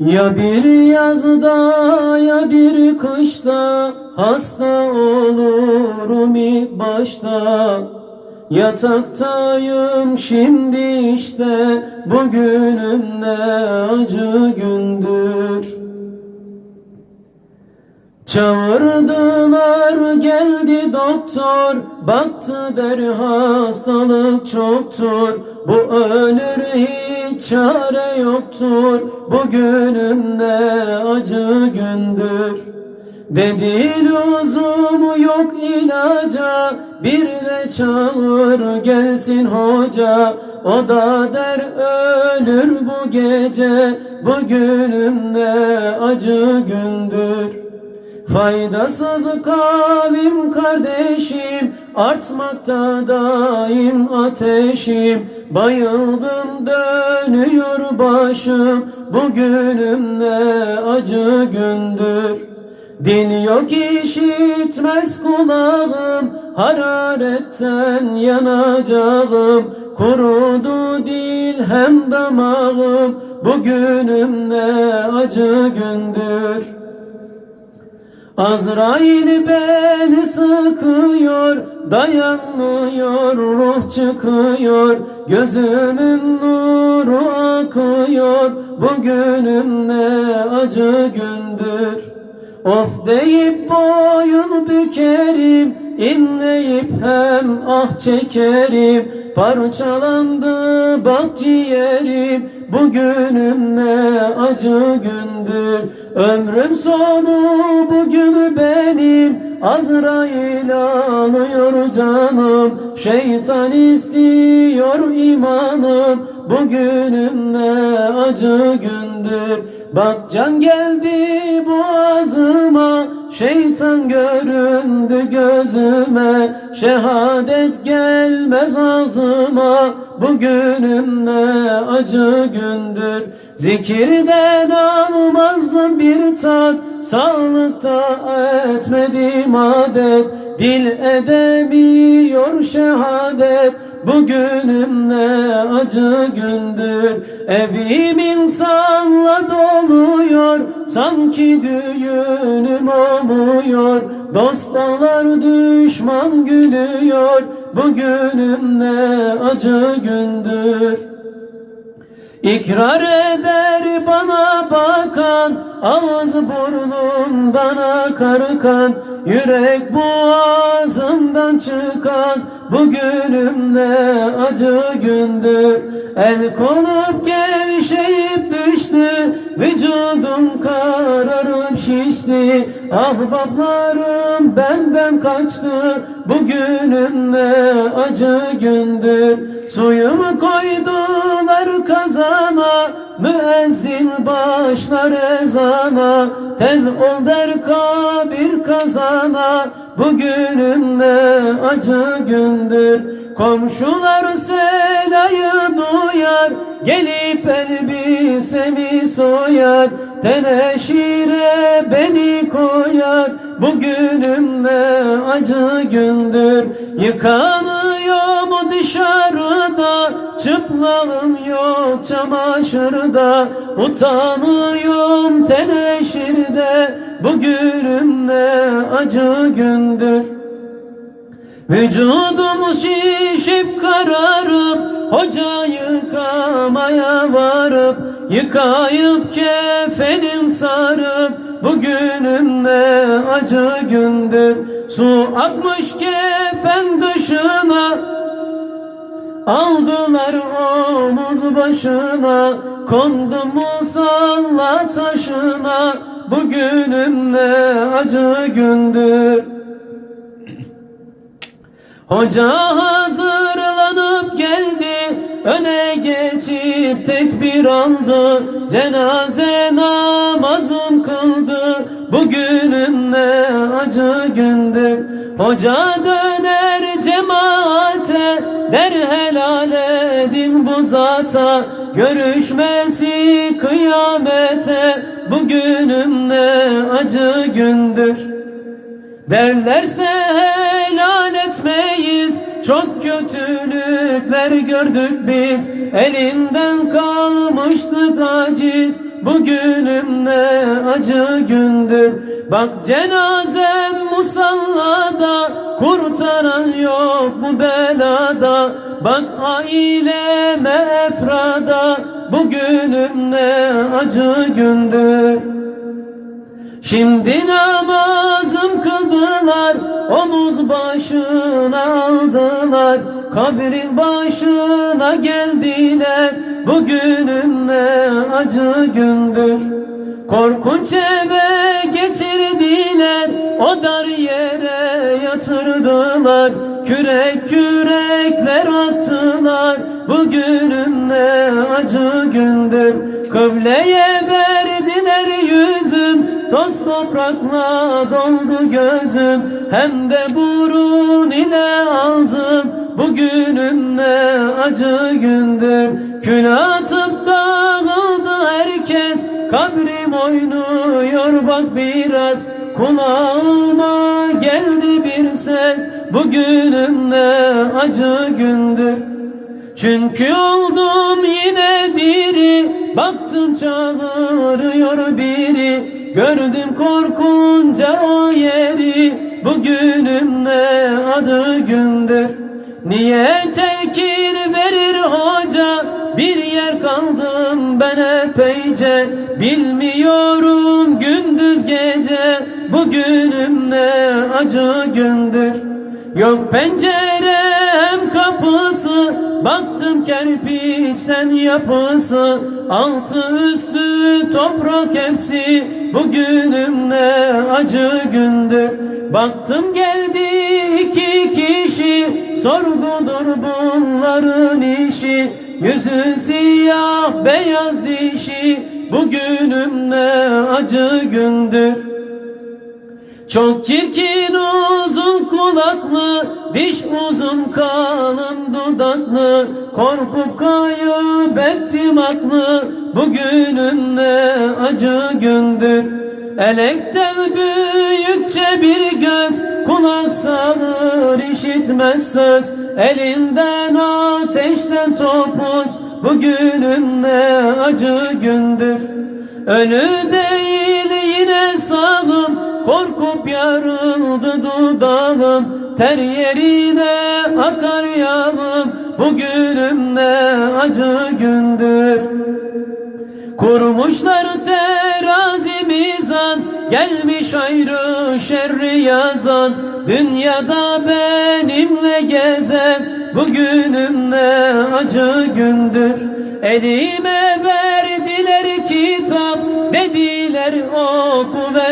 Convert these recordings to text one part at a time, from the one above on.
Ya bir yazda ya bir kışta hasta olurum ilk başta. Yataktayım şimdi işte bugünüm ne acı gündür. Çağırdılar geldi doktor. Baktı der hastalık çoktur. Bu ölür çare yoktur. Bugünüm ne acı gündür. Dedi lüzumu yok ilaca. Bir de çağır gelsin hoca. O da der ölür bu gece. Bugünüm ne acı gündür. Faydasız kavim kardeşim Artmakta daim ateşim Bayıldım dönüyor başım. Bugünüm ne acı gündür. Dil yok işitmez kulağım. Hararetten yanacağım. Kurudu dil hem damağım. Bugünüm ne acı gündür Azrail beni sıkıyor, dayanmıyor, ruh çıkıyor, gözümün nuru akıyor, bugünüm ne acı gündür. Of deyip boyun bükerim, inleyip hem ah çekerim, parçalandı bak ciğerim, bugünüm ne acı gündür. Ömrüm sonu bugün benim, Azrail alıyor canım, şeytan istiyor imanım, bugünüm ne acı gündür. Bak can geldi boğazıma Şeytan göründü gözüme Şehadet gelmez ağzıma. Bugünüm acı gündür. Zikirden almazdım bir tat Sağlıkta etmedim adet. Dil edemiyor şehadet Bugünüm ne acı gündür. Evim insanla doluyor. Sanki düğünüm oluyor. Dostlar düşman gülüyor. Bugünüm ne acı gündür. İkrar eder bana bakan Ağız burnumdan akar kan. Yürek boğazımdan çıkan Bugünüm ne acı gündür El kolum gevşeyip düştü. Vücudum kararıp şişti. Ahbaplarım benden kaçtı. Bugünüm ne acı gündür Suyumu koydular kazana. Müezzin başlar ezana. Tez ol der kabir kazana Bugünüm ne acı gündür. Komşular selayı duyar Gelip elbisemi soyar. Teneşire beni koyar Bugünüm ne acı gündür. Yıkanıyor mu dışarıda Çıplağım yok çamaşırda. Utanıyorum teneşirde Bugünüm ne acı gündür. Vücudum şişip kararıp Hoca yıkamaya varıp Yıkayıp kefenin sarıp Bugünüm ne acı gündür. Su akmış kefen dışına Aldılar omuz başına Kondum musalla taşına Bugünüm ne acı gündür. Hoca hazırlanıp geldi Öne geçip tekbir aldı. Cenaze namazım kıldı Bugünüm ne acı gündür. Hoca döner cemaate Der helal edin bu zata. Görüşmesi kıyamete Bugünüm ne acı gündür. Derlerse helal etmeyiz Çok kötülükler gördük biz. Elinden kalmıştık aciz Bugünüm ne acı gündür. Bak cenazem musallada Kurtaran yok bu belada. Bak aileme efrada Bugünüm ne acı gündür. Şimdi namazım kıldılar Omuz başına aldılar. Kabrin başına geldiler Bugünün ne acı gündür. Korkunç eve getirdiler O dar yere yatırdılar. Kürek kürekler attılar Bugünün ne acı gündür Kıbleye verdiler yüzüm Toz toprakla doldu gözüm. Hem de burun ile ağzım. Bugünün ne acı gündür. Kül atıp dağıldı herkes. Kabrim oynuyor bak biraz. Kulağıma geldi bir ses. Bugünün ne acı gündür çünkü oldum yine diri Baktım çağırıyor biri. Gördüm korkunca o yeri Bugünün ne adı gündür. Niye telkin verir hoca? Bir yer kaldım ben epeyce. Bilmiyorum gündüz gece Bugünüm ne acı gündür Yok pencerem kapısı Baktım kerpiçten yapısı. Altı üstü toprak hepsi Bugünüm ne acı gündür Baktım geldi iki kişi Sorgudur bunların işi. Yüzü siyah beyaz dişi Bugünüm ne acı gündür. Çok çirkin uzun kulaklı, diş uzun kalın dudaklı, korkup kayıp ettim aklı, bugünün ne acı gündür. Elekten büyükçe bir göz, kulak sağır işitmez söz, elinden ateşten topuz, bugünün ne acı gündür. Ölü değil sağım, Korkup yarıldı dudağım. Ter yerine akar yağım Bugünüm ne acı gündür. Kurmuşlar terazi mizan Gelmiş ayrı şerri yazan. Dünyada benimle gezen Bugünüm ne acı gündür. Elime verdiler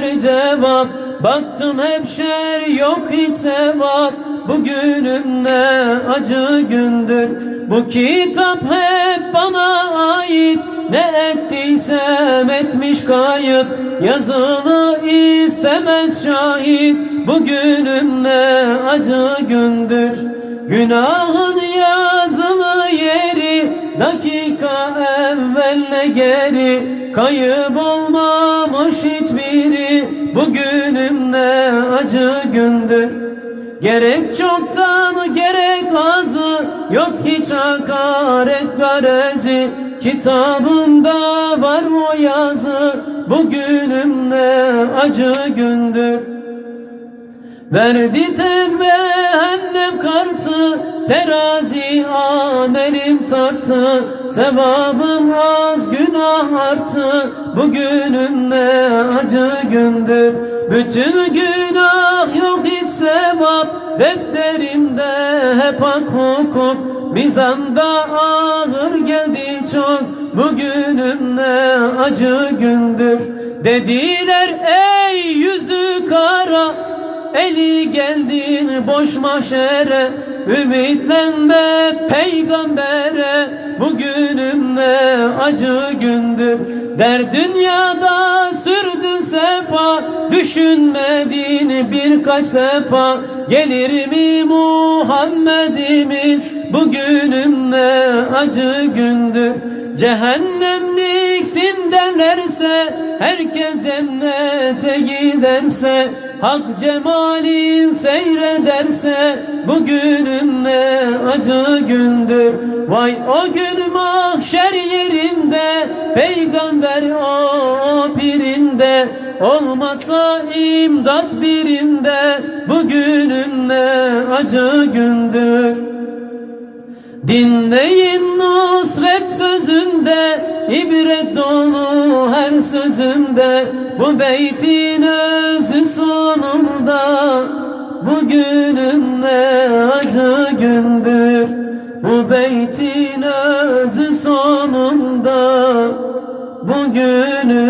ver cevap. Baktım hep şer yok hiç sevap. Bugünüm ne acı gündür. Bu kitap hep bana ait. Ne ettiysem etmiş kayıp. Yazılı istemez şahit. Bugünüm ne acı gündür. Günahın Dakika evvel ne geri Kayıp olmamış hiçbiri. Bugünüm ne acı gündür. Gerek çoktan gerek azı Yok hiç hakaret garezi. Kitabımda var o yazı Bugünüm ne acı gündür Verdi tevbe annem kartı Terazi amelim tartı. Sevabım az günah arttı Bugünüm ne acı gündür. Bütün günah yok hiç sevap. Defterimde hep hak hukuk. Mizanda ağır geldi çok. Bugünüm ne acı gündür. Dediler ey kara Eli geldin boş mahşere Ümitlenme peygambere. Bugünüm ne acı gündür Der dünyada sürdün sefa. Düşünmedin birkaç defa Gelir mi Muhammedimiz? Bugünüm ne acı gündür Cehennemliksin derlerse Herkes cennete giderse Hak cemalin seyrederse Bugünün ne acı gündür. Vay o gün mahşer yerinde Peygamber o pirinde. Olmasa imdat birinde Bugünün ne acı gündür Dinleyin nusret sözünde ibret dolu her sözünde. Bu beytin özü sonunda Bugünün ne acı gündür. Bu beytin özü sonunda Bugünün